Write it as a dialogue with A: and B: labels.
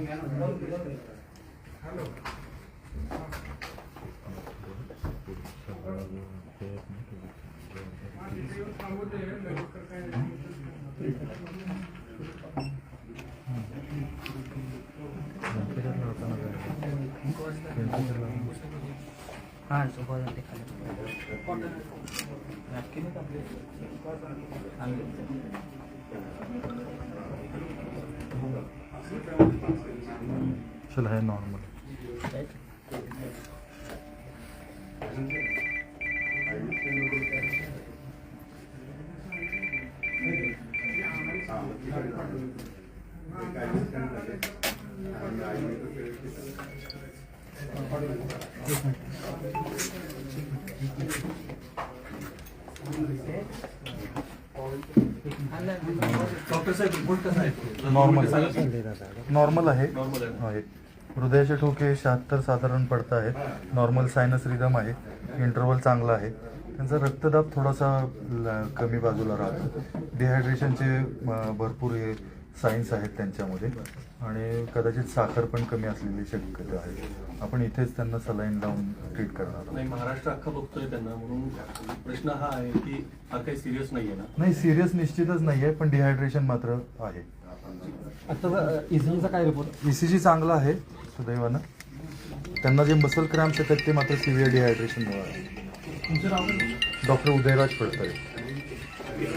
A: hello हाँ सुबह दिखा ले नस्ल
B: तो है नॉर्मल
C: डॉक्टर साहब रिपोर्ट कसा आहे
B: नॉर्मल नॉर्मल आहे
C: नॉर्मल आहे
B: हृदयाचे ठोके शहात्तर साधारण पडत आहेत नॉर्मल सायनस रिदम आहे इंटरवल चांगला आहे त्यांचा रक्तदाब थोडासा कमी बाजूला राहतो डिहायड्रेशनचे भरपूर हे सायन्स आहेत त्यांच्यामध्ये आणि कदाचित साखर पण कमी असलेली शक्यता आहे आपण इथेच त्यांना सलाईन लावून ट्रीट करणार
C: नाही महाराष्ट्र अख्खा बघतोय त्यांना म्हणून प्रश्न हा आहे की हा काही सिरियस नाही आहे ना
B: नाही सिरियस निश्चितच नाही पण डिहायड्रेशन मात्र आहे
D: आता इसीचा काय रिपोर्ट
B: e चांगला आहे सदैवानं त्यांना जे मसल क्रॅम्स येतात ते मात्र सिव्हिअर डिहायड्रेशन आहे डॉक्टर उदयराज फडतळे